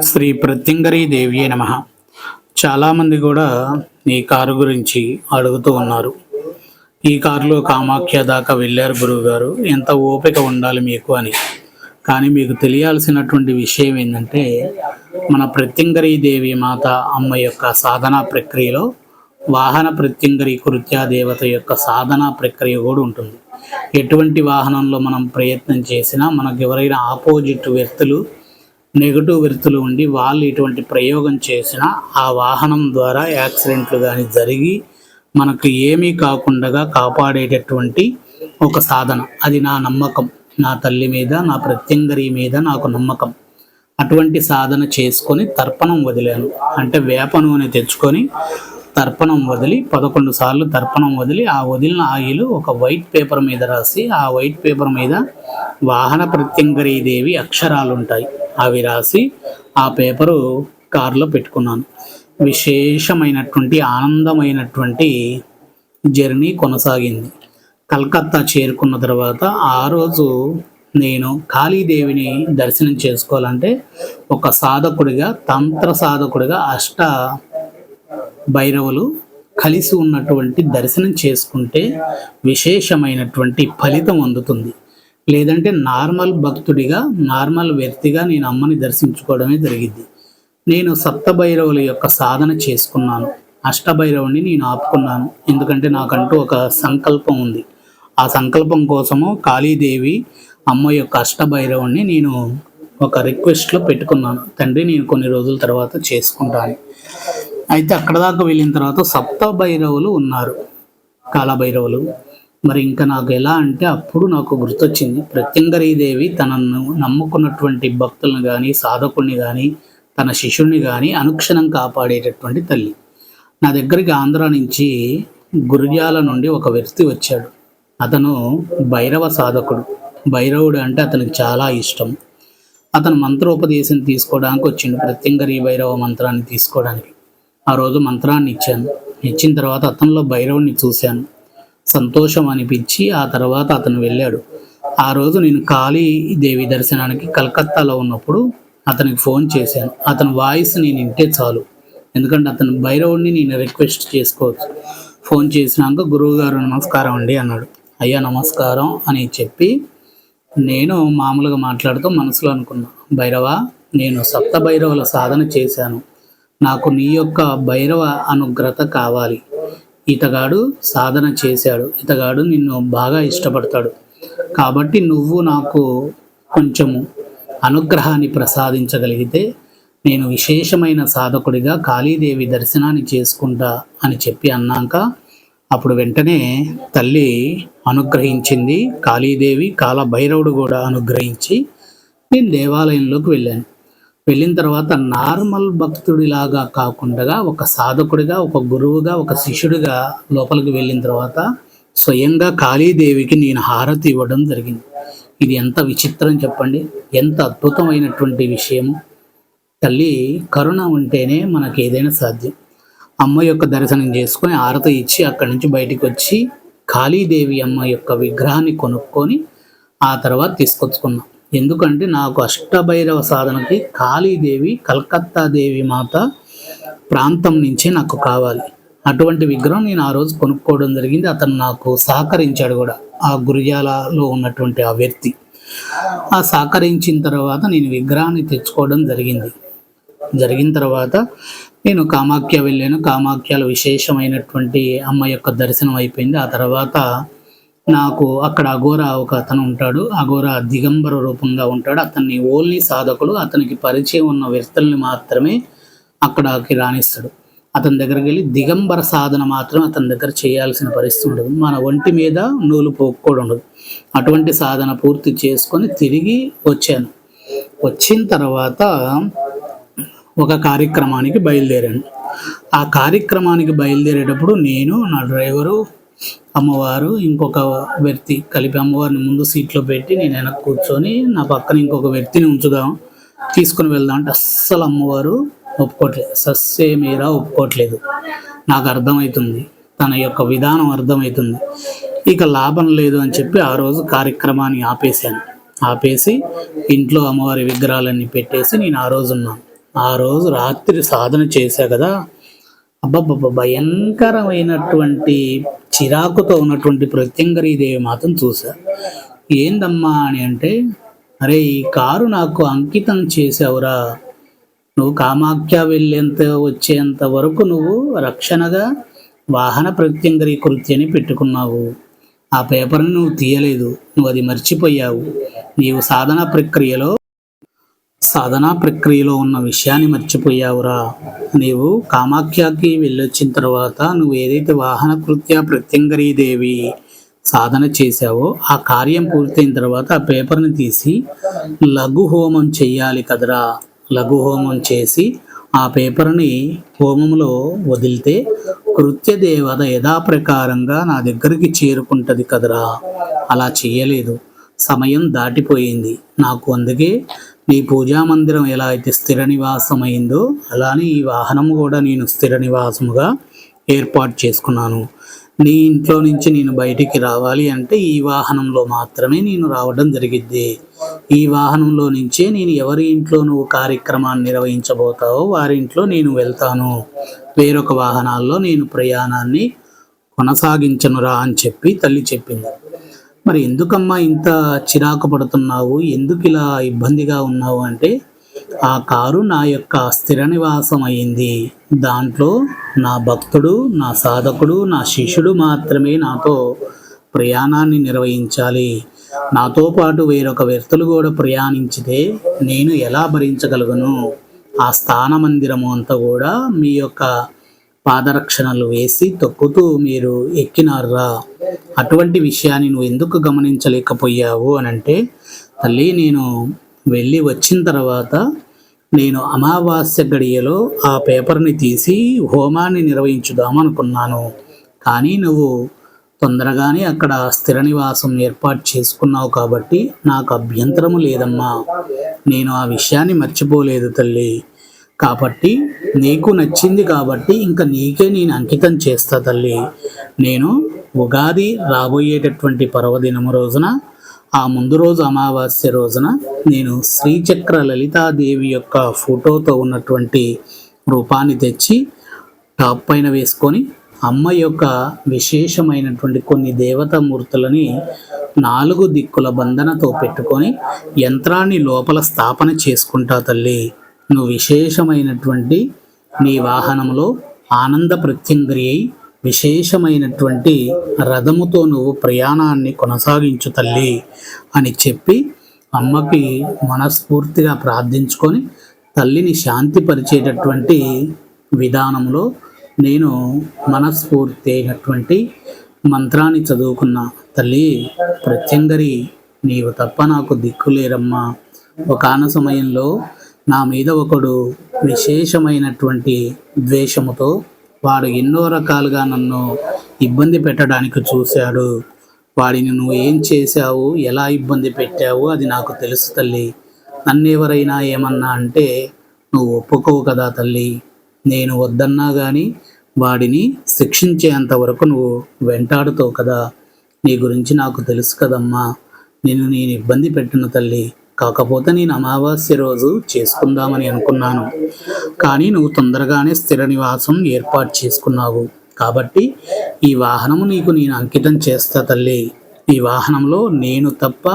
శ్రీ ప్రత్యంగరీ దేవియే నమ. చాలామంది కూడా ఈ కారు గురించి అడుగుతూ ఉన్నారు. ఈ కారులో కామాఖ్య దాకా వెళ్ళారు గురువు గారు ఎంత ఓపిక ఉండాలి మీకు అని. కానీ మీకు తెలియాల్సినటువంటి విషయం ఏంటంటే మన ప్రత్యంగరీ దేవి మాత అమ్మ యొక్క సాధనా ప్రక్రియలో వాహన ప్రత్యంగరీ కృత్యా దేవత యొక్క సాధనా ప్రక్రియ కూడా ఉంటుంది. ఎటువంటి వాహనంలో మనం ప్రయత్నం చేసినా మనకు ఎవరైనా ఆపోజిట్ వ్యక్తులు నెగటివ్ వ్యక్తులు ఉండి వాళ్ళు ఇటువంటి ప్రయోగం చేసిన ఆ వాహనం ద్వారా యాక్సిడెంట్లు కానీ జరిగి మనకు ఏమీ కాకుండా కాపాడేటటువంటి ఒక సాధన. అది నా నమ్మకం. నా తల్లి మీద నా ప్రత్యంగరి మీద నాకు నమ్మకం. అటువంటి సాధన చేసుకొని తర్పణం వదిలాను. అంటే వేప నూనె తెచ్చుకొని తర్పణం వదిలి పదకొండు సార్లు తర్పణం వదిలి ఆ వదిలిన ఆయిల్ ఒక వైట్ పేపర్ మీద రాసి ఆ వైట్ పేపర్ మీద వాహన ప్రత్యంగరీదేవి అక్షరాలు ఉంటాయి అవి రాసి ఆ పేపరు కారులో పెట్టుకున్నాను. విశేషమైనటువంటి ఆనందమైనటువంటి జర్నీ కొనసాగింది. కలకత్తా చేరుకున్న తర్వాత ఆ రోజు నేను కాళీదేవిని దర్శనం చేసుకోవాలంటే ఒక సాధకుడిగా తంత్ర సాధకుడిగా అష్ట భైరవులు కలిసి ఉన్నటువంటి దర్శనం చేసుకుంటే విశేషమైనటువంటి ఫలితం అందుతుంది. లేదంటే నార్మల్ భక్తుడిగా నార్మల్ వ్యక్తిగా నేను అమ్మని దర్శించుకోవడమే జరిగింది. నేను సప్తభైరవుల యొక్క సాధన చేసుకున్నాను. అష్టభైరవుని నేను ఆపుకున్నాను. ఎందుకంటే నాకంటూ ఒక సంకల్పం ఉంది. ఆ సంకల్పం కోసము కాళీదేవి అమ్మ యొక్క అష్టభైరవుని నేను ఒక రిక్వెస్ట్లో పెట్టుకున్నాను. తండ్రి నేను కొన్ని రోజుల తర్వాత చేసుకుంటాను. అయితే అక్కడ దాకా వెళ్ళిన తర్వాత సప్త భైరవులు ఉన్నారు. కాలభైరవులు. మరి ఇంకా నాకు ఎలా అంటే అప్పుడు నాకు గుర్తొచ్చింది ప్రత్యంగరీదేవి తనను నమ్ముకున్నటువంటి భక్తులను కానీ సాధకుడిని కానీ తన శిష్యుడిని కానీ అనుక్షణం కాపాడేటటువంటి తల్లి. నా దగ్గరికి ఆంధ్ర నుంచి గురుజాల నుండి ఒక వ్యక్తి వచ్చాడు. అతను భైరవ సాధకుడు. భైరవుడు అంటే అతనికి చాలా ఇష్టం. అతను మంత్రోపదేశం తీసుకోవడానికి వచ్చిండు ప్రత్యంగరీ భైరవ మంత్రాన్ని తీసుకోవడానికి. ఆ రోజు మంత్రాన్ని ఇచ్చాను. ఇచ్చిన తర్వాత అతనిలో భైరవుణ్ణి చూశాను. సంతోషం అనిపించి ఆ తర్వాత అతను వెళ్ళాడు. ఆ రోజు నేను కాళీ దేవి దర్శనానికి కలకత్తాలో ఉన్నప్పుడు అతనికి ఫోన్ చేశాను. అతని వాయిస్ నేను వింటే చాలు. ఎందుకంటే అతను భైరవుడిని నేను రిక్వెస్ట్ చేసుకోవచ్చు. ఫోన్ చేసినాక గురువు గారు నమస్కారం అండి అన్నాడు. అయ్యా నమస్కారం అని చెప్పి నేను మామూలుగా మాట్లాడుతూ మనసులో అనుకున్నా. భైరవ నేను సప్త భైరవుల సాధన చేశాను. నాకు నీ యొక్క భైరవ అనుగ్రత కావాలి. ఇతగాడు సాధన చేశాడు. ఇతగాడు నిన్ను బాగా ఇష్టపడతాడు. కాబట్టి నువ్వు నాకు కొంచెము అనుగ్రహాన్ని ప్రసాదించగలిగితే నేను విశేషమైన సాధకుడిగా కాళీదేవి దర్శనాన్ని చేసుకుంటా అని చెప్పి అన్నాక అప్పుడు వెంటనే తల్లి అనుగ్రహించింది. కాళీదేవి కాలభైరవుడు కూడా అనుగ్రహించి నేను దేవాలయంలోకి వెళ్ళాను. వెళ్ళిన తర్వాత నార్మల్ భక్తుడిలాగా కాకుండా ఒక సాధకుడిగా ఒక గురువుగా ఒక శిష్యుడిగా లోపలికి వెళ్ళిన తర్వాత స్వయంగా కాళీదేవికి నేను హారతి ఇవ్వడం జరిగింది. ఇది ఎంత విచిత్రం చెప్పండి. ఎంత అద్భుతమైనటువంటి విషయం. తల్లి కరుణ ఉంటేనే మనకి ఏదైనా సాధ్యం. అమ్మ యొక్క దర్శనం చేసుకొని హారతి ఇచ్చి అక్కడి నుంచి బయటికి వచ్చి కాళీదేవి అమ్మ యొక్క విగ్రహాన్ని కొనుక్కొని ఆ తర్వాత తీసుకొచ్చుకున్నాం. ఎందుకంటే నాకు అష్టభైరవ సాధనకి కాళీదేవి కలకత్తా దేవి మాత ప్రాంతం నుంచే నాకు కావాలి. అటువంటి విగ్రహం నేను ఆ రోజు కొనుక్కోవడం జరిగింది. అతను నాకు సహకరించాడు కూడా. ఆ గురిజాలలో ఉన్నటువంటి ఆ వ్యక్తి. ఆ సహకరించిన తర్వాత నేను విగ్రహాన్ని తెచ్చుకోవడం జరిగింది. జరిగిన తర్వాత నేను కామాఖ్య వెళ్ళాను. కామాఖ్యలో విశేషమైనటువంటి అమ్మ యొక్క దర్శనం అయిపోయింది. ఆ తర్వాత నాకు అక్కడ అఘోర ఒక అతను ఉంటాడు. అఘోర దిగంబర రూపంగా ఉంటాడు. అతన్ని ఓన్లీ సాధకుడు అతనికి పరిచయం ఉన్న వ్యక్తుల్ని మాత్రమే అక్కడకి రాణిస్తాడు అతని దగ్గరికి వెళ్ళి దిగంబర సాధన మాత్రం అతని దగ్గర చేయాల్సిన పరిస్థితి ఉండదు. మన ఒంటి మీద నూలు పోక్కోడు ఉండదు. అటువంటి సాధన పూర్తి చేసుకొని తిరిగి వచ్చాను. వచ్చిన తర్వాత ఒక కార్యక్రమానికి బయలుదేరాను. ఆ కార్యక్రమానికి బయలుదేరేటప్పుడు నేను నా డ్రైవరు అమ్మవారు ఇంకొక వ్యక్తి కలిపి అమ్మవారిని ముందు సీట్లో పెట్టి నేను వెనక్కి కూర్చొని నా పక్కన ఇంకొక వ్యక్తిని ఉంచుదాం. తీసుకుని వెళ్దాం అంటే అస్సలు అమ్మవారు ఒప్పుకోవట్లేదు సస్సే మీరా ఒప్పుకోవట్లేదు నాకు అర్థమవుతుంది తన యొక్క విధానం అర్థమవుతుంది ఇక లాభం లేదు అని చెప్పి ఆ రోజు కార్యక్రమాన్ని ఆపేశాను. ఆపేసి ఇంట్లో అమ్మవారి విగ్రహాలన్నీ పెట్టేసి నేను ఆ రోజు ఉన్నాను. ఆ రోజు రాత్రి సాధన చేశా కదా అబ్బబ్బబ్బ భయంకరమైనటువంటి చిరాకుతో ఉన్నటువంటి ప్రత్యంగరీదేవి మాత్రం చూసా ఏందమ్మా అని అంటే అరే ఈ కారు నాకు అంకితం చేసావురా నువ్వు కామాఖ్య వెళ్ళేంత వచ్చేంత వరకు నువ్వు రక్షణగా వాహన ప్రత్యంగరీ కృత్యని పెట్టుకున్నావు. ఆ పేపర్ని నువ్వు తీయలేదు. నువ్వు అది మర్చిపోయావు. నీవు సాధన ప్రక్రియలో సాధనా ప్రక్రియలో ఉన్న విషయాన్ని మర్చిపోయావురా. నీవు కామాఖ్యకి వెళ్ళొచ్చిన తర్వాత నువ్వు ఏదైతే వాహన కృత్య ప్రత్యంగరీదేవి సాధన చేశావో ఆ కార్యం పూర్తయిన తర్వాత ఆ పేపర్ని తీసి లఘు హోమం చెయ్యాలి కదరా. లఘు హోమం చేసి ఆ పేపర్ని హోమంలో వదిలితే కృత్యదేవత యథాప్రకారంగా నా దగ్గరికి చేరుకుంటుంది కదరా. అలా చేయలేదు సమయం దాటిపోయింది. నాకు అందుకే నీ పూజా మందిరం ఎలా అయితే స్థిర నివాసమైందో అలానే ఈ వాహనం కూడా నేను స్థిర నివాసముగా ఏర్పాటు చేసుకున్నాను. నీ ఇంట్లో నుంచి నేను బయటికి రావాలి అంటే ఈ వాహనంలో మాత్రమే నేను రావడం జరిగిద్ది. ఈ వాహనంలో నుంచే నేను ఎవరి ఇంట్లో నువ్వు కార్యక్రమాన్ని నిర్వహించబోతావో వారి ఇంట్లో నేను వెళ్తాను. వేరొక వాహనాల్లో నేను ప్రయాణాన్ని కొనసాగించనురా అని చెప్పి తల్లి చెప్పింది. మరి ఎందుకమ్మా ఇంత చిరాకు పడుతున్నావు? ఎందుకు ఇలా ఇబ్బందిగా ఉన్నావు అంటే ఆ కారు నా యొక్క స్థిర నివాసం అయింది. దాంట్లో నా భక్తుడు నా సాధకుడు నా శిష్యుడు మాత్రమే నాతో ప్రయాణాన్ని నిర్వహించాలి. నాతో పాటు వేరొక వ్యక్తులు కూడా ప్రయాణించితే నేను ఎలా భరించగలను ఆ స్థాన మందిరము అంతా కూడా మీ యొక్క పాదరక్షణలు వేసి తొక్కుతూ మీరు ఎక్కినారా అటువంటి విషయాన్ని నువ్వు ఎందుకు గమనించలేకపోయావు అని అంటే తల్లి నేను వెళ్ళి వచ్చిన తర్వాత నేను అమావాస్య గడియలో ఆ పేపర్ని తీసి హోమాన్ని నిర్వహించుదాం అనుకున్నాను. కానీ నువ్వు తొందరగానే అక్కడ స్థిర నివాసం ఏర్పాటు చేసుకున్నావు కాబట్టి నాకు అభ్యంతరము లేదమ్మా. నేను ఆ విషయాన్ని మర్చిపోలేదు తల్లి. కాబట్టి నీకు నచ్చింది కాబట్టి ఇంకా నీకే నేను అంకితం చేస్తా తల్లి. నేను ఉగాది రాబోయేటటువంటి పర్వదినము రోజున ఆ ముందు రోజు అమావాస్య రోజున నేను శ్రీచక్ర లలితాదేవి యొక్క ఫోటోతో ఉన్నటువంటి రూపాన్ని తెచ్చి టాప్ పైన వేసుకొని అమ్మ యొక్క విశేషమైనటువంటి కొన్ని దేవతా మూర్తులని నాలుగు దిక్కుల బంధనతో పెట్టుకొని యంత్రాన్ని లోపల స్థాపన చేసుకుంటా తల్లి. నువ్వు విశేషమైనటువంటి నీ వాహనంలో ఆనంద ప్రత్యంగ్రి అయి విశేషమైనటువంటి రథముతో నువ్వు ప్రయాణాన్ని కొనసాగించు తల్లి అని చెప్పి అమ్మకి మనస్ఫూర్తిగా ప్రార్థించుకొని తల్లిని శాంతిపరిచేటటువంటి విధానంలో నేను మనస్ఫూర్తి అయినటువంటి మంత్రాన్ని చదువుకున్న. తల్లి ప్రత్యంగరి నీవు తప్ప నాకు దిక్కులేరమ్మా ఒకన సమయంలో నా మీద ఒకడు విశేషమైనటువంటి ద్వేషముతో వాడు ఎన్నో రకాలుగా నన్ను ఇబ్బంది పెట్టడానికి చూశాడు. వాడిని నువ్వు ఏం చేశావు? ఎలా ఇబ్బంది పెట్టావు? అది నాకు తెలుసు తల్లి. నన్ను ఎవరైనా ఏమన్నా అంటే నువ్వు ఒప్పుకోవు కదా తల్లి. నేను వద్దన్నా కానీ వాడిని శిక్షించేంత వరకు నువ్వు వెంటాడుతావు కదా. నీ గురించి నాకు తెలుసు కదమ్మా. నేను నేను ఇబ్బంది పెట్టిన తల్లి. కాకపోతే నేను అమావాస్య రోజు చేసుకుందామని అనుకున్నాను. కానీ నువ్వు తొందరగానే స్థిర నివాసం ఏర్పాటు చేసుకున్నావు. కాబట్టి ఈ వాహనము నీకు నేను అంకితం చేస్తా తల్లి. ఈ వాహనంలో నేను తప్ప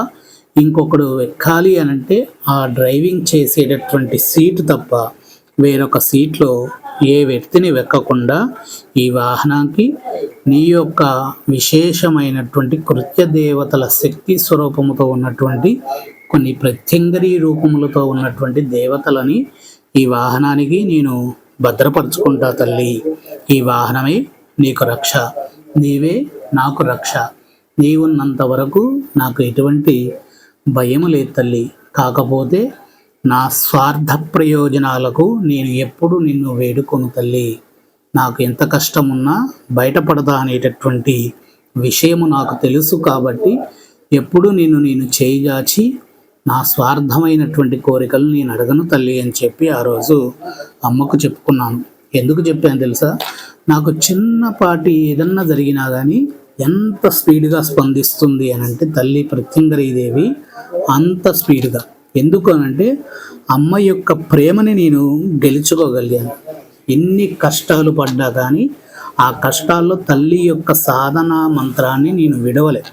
ఇంకొకడు ఎక్కాలి అని అంటే ఆ డ్రైవింగ్ చేసేటటువంటి సీటు తప్ప వేరొక సీట్లో ఏ వ్యక్తిని వెక్కకుండా ఈ వాహనానికి నీ యొక్క విశేషమైనటువంటి కృత్య దేవతల శక్తి స్వరూపముతో ఉన్నటువంటి కొన్ని ప్రత్యంగరీ రూపములతో ఉన్నటువంటి దేవతలని ఈ వాహనానికి నేను భద్రపరుచుకుంటా తల్లి. ఈ వాహనమే నీకు రక్ష. నీవే నాకు రక్ష. నీవున్నంత వరకు నాకు ఎటువంటి భయము లేదు తల్లి. కాకపోతే నా స్వార్థ ప్రయోజనాలకు నేను ఎప్పుడు నిన్ను వేడుకొను తల్లి. నాకు ఎంత కష్టమున్నా బయటపడదా అనేటటువంటి విషయము నాకు తెలుసు కాబట్టి ఎప్పుడు నిన్ను నేను చేయిగాచి నా స్వార్థమైనటువంటి కోరికలు నేను అడగను తల్లి అని చెప్పి ఆ రోజు అమ్మకు చెప్పుకున్నాను. ఎందుకు చెప్పాను తెలుసా? నాకు చిన్నపాటి ఏదన్నా జరిగినా కానీ ఎంత స్పీడ్గా స్పందిస్తుంది అని అంటే తల్లి ప్రత్యంగరీదేవి అంత స్పీడ్గా. ఎందుకు అనంటే అమ్మ యొక్క ప్రేమని నేను గెలుచుకోగలిగాను. ఎన్ని కష్టాలు పడ్డా కానీ ఆ కష్టాల్లో తల్లి యొక్క సాధన మంత్రాన్ని నేను విడవలే.